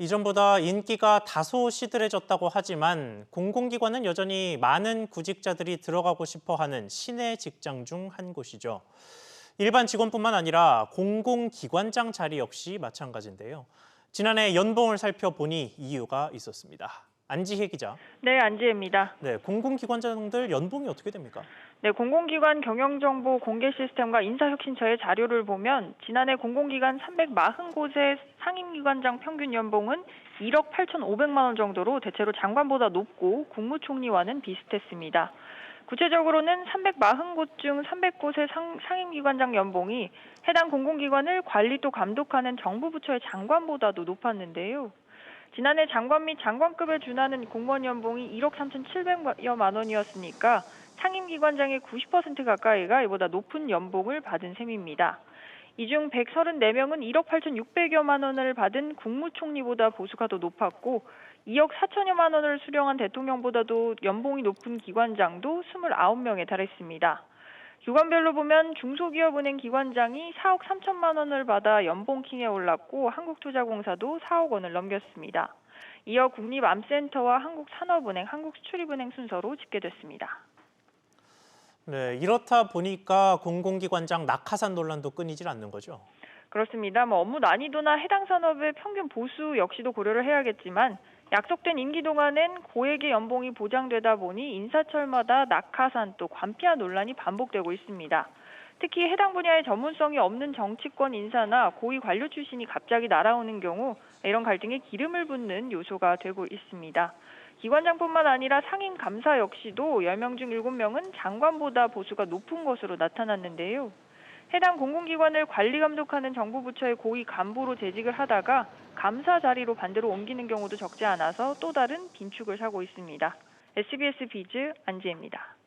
이전보다 인기가 다소 시들해졌다고 하지만 공공기관은 여전히 많은 구직자들이 들어가고 싶어하는 신의 직장 중 한 곳이죠. 일반 직원뿐만 아니라 공공기관장 자리 역시 마찬가지인데요. 지난해 연봉을 살펴보니 이유가 있었습니다. 안지혜 기자. 네, 안지혜입니다. 네, 공공기관장들 연봉이 어떻게 됩니까? 네, 공공기관 경영정보 공개 시스템과 인사혁신처의 자료를 보면 지난해 공공기관 340곳의 상임기관장 평균 연봉은 1억 8,500만 원 정도로 대체로 장관보다 높고 국무총리와는 비슷했습니다. 구체적으로는 340곳 중 300곳의 상, 상임기관장 연봉이 해당 공공기관을 관리 또 감독하는 정부 부처의 장관보다도 높았는데요. 지난해 장관 및 장관급에 준하는 공무원 연봉이 1억 3,700여만 원이었으니까 상임기관장의 90% 가까이가 이보다 높은 연봉을 받은 셈입니다. 이 중 134명은 1억 8,600여만 원을 받은 국무총리보다 보수가 더 높았고 2억 4천여만 원을 수령한 대통령보다도 연봉이 높은 기관장도 29명에 달했습니다. 기관별로 보면 중소기업은행 기관장이 4억 3천만 원을 받아 연봉킹에 올랐고 한국투자공사도 4억 원을 넘겼습니다. 이어 국립암센터와 한국산업은행, 한국수출입은행 순서로 집계됐습니다. 네, 이렇다 보니까 공공기관장 낙하산 논란도 끊이질 않는 거죠. 그렇습니다. 뭐 업무 난이도나 해당 산업의 평균 보수 역시도 고려를 해야겠지만 약속된 임기 동안엔 고액의 연봉이 보장되다 보니 인사철마다 낙하산 또 관피아 논란이 반복되고 있습니다. 특히 해당 분야의 전문성이 없는 정치권 인사나 고위 관료 출신이 갑자기 날아오는 경우 이런 갈등에 기름을 붓는 요소가 되고 있습니다. 기관장뿐만 아니라 상임 감사 역시도 10명 중 7명은 장관보다 보수가 높은 것으로 나타났는데요. 해당 공공기관을 관리 감독하는 정부 부처의 고위 간부로 재직을 하다가 감사 자리로 반대로 옮기는 경우도 적지 않아서 또 다른 빈축을 사고 있습니다. SBS 비즈 안지혜입니다.